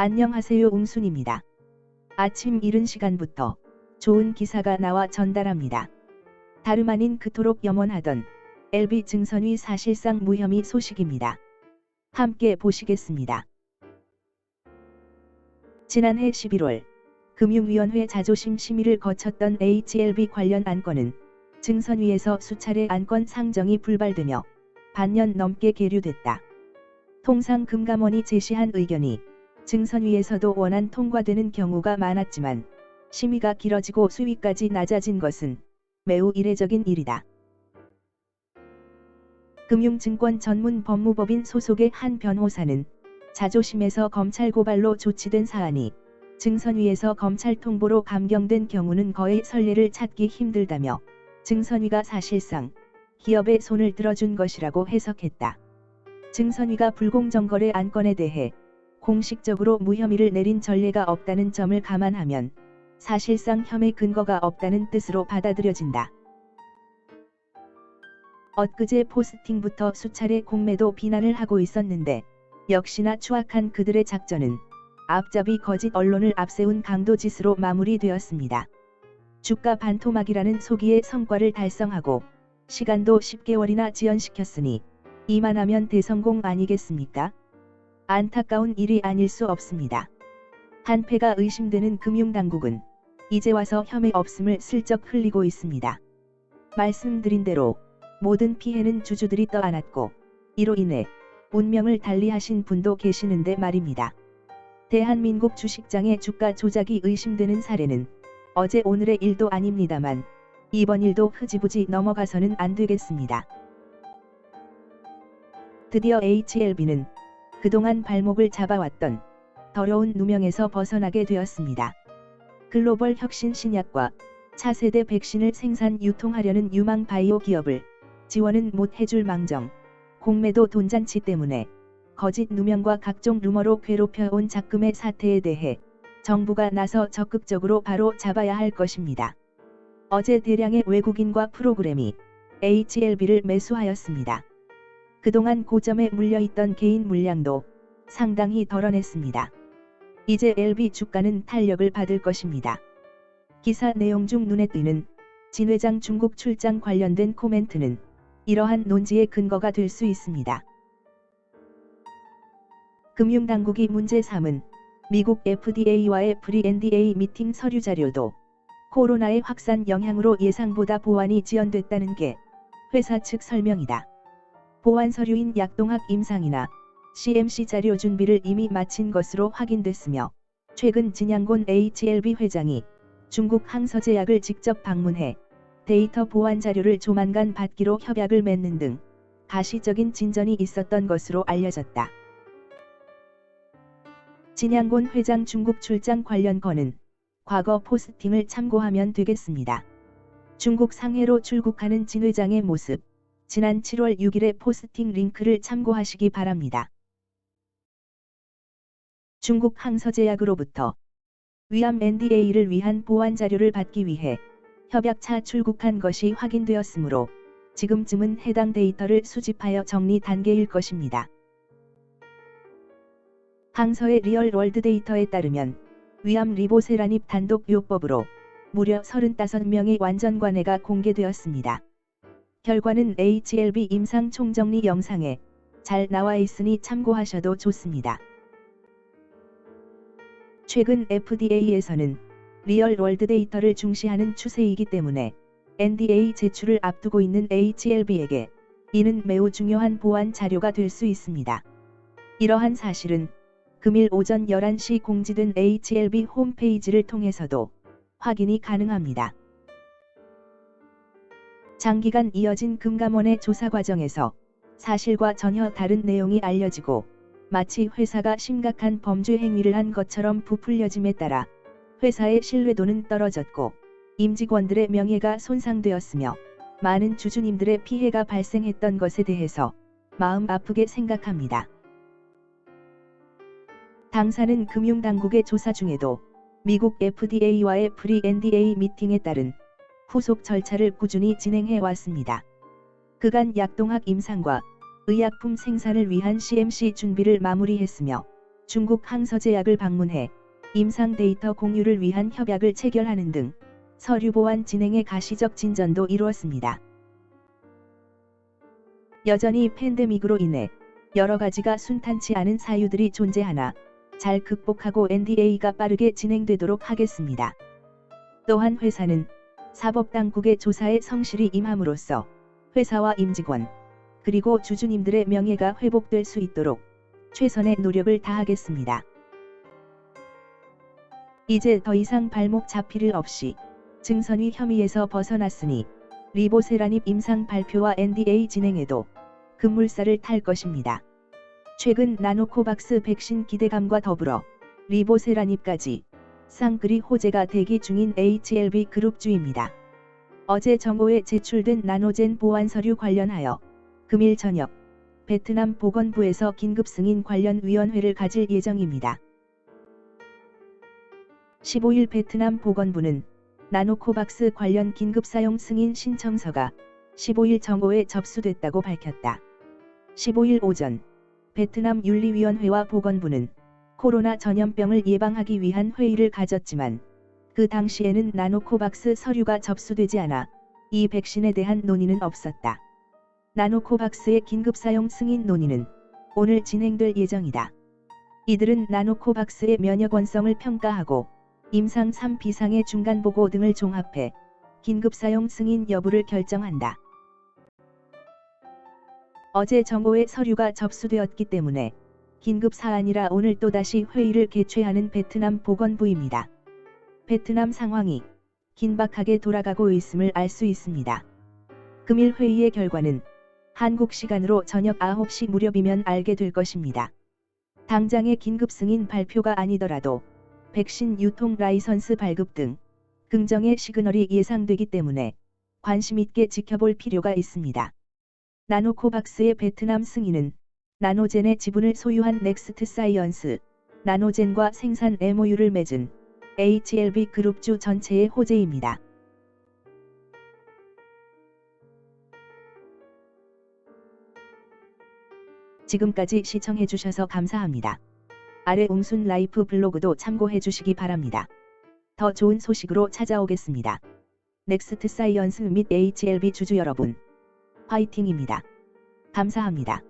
안녕하세요 웅순입니다. 아침 이른 시간부터 좋은 기사가 나와 전달합니다. 다름 아닌 그토록 염원하던 LB 증선위 사실상 무혐의 소식입니다. 함께 보시겠습니다. 지난해 11월 금융위원회 자조심 심의를 거쳤던 HLB 관련 안건은 증선위에서 수차례 안건 상정이 불발되며 반년 넘게 계류됐다. 통상 금감원이 제시한 의견이 증선위에서도 원안 통과되는 경우가 많았지만 심의가 길어지고 수위까지 낮아진 것은 매우 이례적인 일이다. 금융증권 전문 법무법인 소속의 한 변호사는 자조심에서 검찰 고발로 조치된 사안이 증선위에서 검찰 통보로 감경된 경우는 거의 선례를 찾기 힘들다며 증선위가 사실상 기업의 손을 들어준 것이라고 해석했다. 증선위가 불공정거래 안건에 대해 공식적으로 무혐의를 내린 전례가 없다는 점을 감안하면 사실상 혐의 근거가 없다는 뜻으로 받아들여진다. 엊그제 포스팅부터 수차례 공매도 비난을 하고 있었는데 역시나 추악한 그들의 작전은 앞잡이 거짓 언론을 앞세운 강도짓으로 마무리되었습니다. 주가 반토막이라는 소기의 성과를 달성하고 시간도 10개월이나 지연시켰으니 이만하면 대성공 아니겠습니까? 안타까운 일이 아닐 수 없습니다. 한패가 의심되는 금융당국은 이제 와서 혐의 없음을 슬쩍 흘리고 있습니다. 말씀드린 대로 모든 피해는 주주들이 떠안았고 이로 인해 운명을 달리하신 분도 계시는데 말입니다. 대한민국 주식장의 주가 조작이 의심되는 사례는 어제 오늘의 일도 아닙니다만 이번 일도 흐지부지 넘어가서는 안 되겠습니다. 드디어 HLB는 그동안 발목을 잡아왔던 더러운 누명에서 벗어나게 되었습니다. 글로벌 혁신 신약과 차세대 백신을 생산 유통하려는 유망 바이오 기업을 지원은 못 해줄 망정, 공매도 돈잔치 때문에 거짓 누명과 각종 루머로 괴롭혀온 작금의 사태에 대해 정부가 나서 적극적으로 바로 잡아야 할 것입니다. 어제 대량의 외국인과 프로그램이 HLB를 매수하였습니다. 그동안 고점에 물려있던 개인 물량도 상당히 덜어냈습니다. 이제 LB 주가는 탄력을 받을 것입니다. 기사 내용 중 눈에 띄는 진 회장 중국 출장 관련된 코멘트는 이러한 논지의 근거가 될 수 있습니다. 금융당국이 문제 삼은 미국 FDA와의 프리-NDA 미팅 서류 자료도 코로나의 확산 영향으로 예상보다 보완이 지연됐다는 게 회사 측 설명이다. 보완 서류인 약동학 임상이나 CMC 자료 준비를 이미 마친 것으로 확인됐으며 최근 진양곤 HLB 회장이 중국 항서제약을 직접 방문해 데이터 보완 자료를 조만간 받기로 협약을 맺는 등 가시적인 진전이 있었던 것으로 알려졌다. 진양곤 회장 중국 출장 관련 건은 과거 포스팅을 참고하면 되겠습니다. 중국 상해로 출국하는 진 회장의 모습, 지난 7월 6일의 포스팅 링크를 참고하시기 바랍니다. 중국 항서제약으로부터 위암 NDA를 위한 보완 자료를 받기 위해 협약차 출국한 것이 확인되었으므로 지금쯤은 해당 데이터를 수집하여 정리 단계일 것입니다. 항서의 리얼 월드 데이터에 따르면 위암 리보세라닙 단독 요법으로 무려 35명의 완전 관해가 공개되었습니다. 결과는 HLB 임상 총정리 영상에 잘 나와 있으니 참고하셔도 좋습니다. 최근 FDA에서는 리얼 월드 데이터를 중시하는 추세이기 때문에 NDA 제출을 앞두고 있는 HLB에게 이는 매우 중요한 보완 자료가 될 수 있습니다. 이러한 사실은 금일 오전 11시 공지된 HLB 홈페이지를 통해서도 확인이 가능합니다. 장기간 이어진 금감원의 조사 과정에서 사실과 전혀 다른 내용이 알려지고 마치 회사가 심각한 범죄 행위를 한 것처럼 부풀려짐에 따라 회사의 신뢰도는 떨어졌고 임직원들의 명예가 손상되었으며 많은 주주님들의 피해가 발생했던 것에 대해서 마음 아프게 생각합니다. 당사는 금융당국의 조사 중에도 미국 FDA와의 프리-NDA 미팅에 따른 후속 절차를 꾸준히 진행해 왔습니다. 그간 약동학 임상과 의약품 생산을 위한 CMC 준비를 마무리했으며 중국 항서제약을 방문해 임상 데이터 공유를 위한 협약을 체결하는 등 서류 보완 진행의 가시적 진전도 이루었습니다. 여전히 팬데믹으로 인해 여러 가지가 순탄치 않은 사유들이 존재하나 잘 극복하고 NDA가 빠르게 진행되도록 하겠습니다. 또한 회사는 사법당국의 조사에 성실히 임함으로써 회사와 임직원 그리고 주주님들의 명예가 회복될 수 있도록 최선의 노력을 다하겠습니다. 이제 더 이상 발목 잡힐 일 없이 증선위 혐의에서 벗어났으니 리보세라닙 임상 발표와 NDA 진행에도 급물살을 탈 것입니다. 최근 나노코박스 백신 기대감과 더불어 리보세라닙까지 쌍끌이 호재가 대기 중인 HLB 그룹주입니다. 어제 정오에 제출된 나노젠 보안 서류 관련하여 금일 저녁 베트남 보건부에서 긴급 승인 관련 위원회를 가질 예정입니다. 15일 베트남 보건부는 나노코박스 관련 긴급 사용 승인 신청서가 15일 정오에 접수됐다고 밝혔다. 15일 오전 베트남 윤리위원회와 보건부는 코로나 전염병을 예방하기 위한 회의를 가졌지만 그 당시에는 나노코박스 서류가 접수되지 않아 이 백신에 대한 논의는 없었다. 나노코박스의 긴급 사용 승인 논의는 오늘 진행될 예정이다. 이들은 나노코박스의 면역 원성을 평가하고 임상 3 비상의 중간 보고 등을 종합해 긴급 사용 승인 여부를 결정한다. 어제 정오에 서류가 접수되었기 때문에 긴급 사안이라 오늘 또다시 회의를 개최하는 베트남 보건부입니다. 베트남 상황이 긴박하게 돌아가고 있음을 알 수 있습니다. 금일 회의의 결과는 한국 시간으로 저녁 9시 무렵이면 알게 될 것입니다. 당장의 긴급 승인 발표가 아니더라도 백신 유통 라이선스 발급 등 긍정의 시그널이 예상되기 때문에 관심 있게 지켜볼 필요가 있습니다. 나노코박스의 베트남 승인은 나노젠의 지분을 소유한 넥스트 사이언스, 나노젠과 생산 MOU를 맺은 HLB 그룹주 전체의 호재입니다. 지금까지 시청해주셔서 감사합니다. 아래 웅순 라이프 블로그도 참고해주시기 바랍니다. 더 좋은 소식으로 찾아오겠습니다. 넥스트 사이언스 및 HLB 주주 여러분, 화이팅입니다. 감사합니다.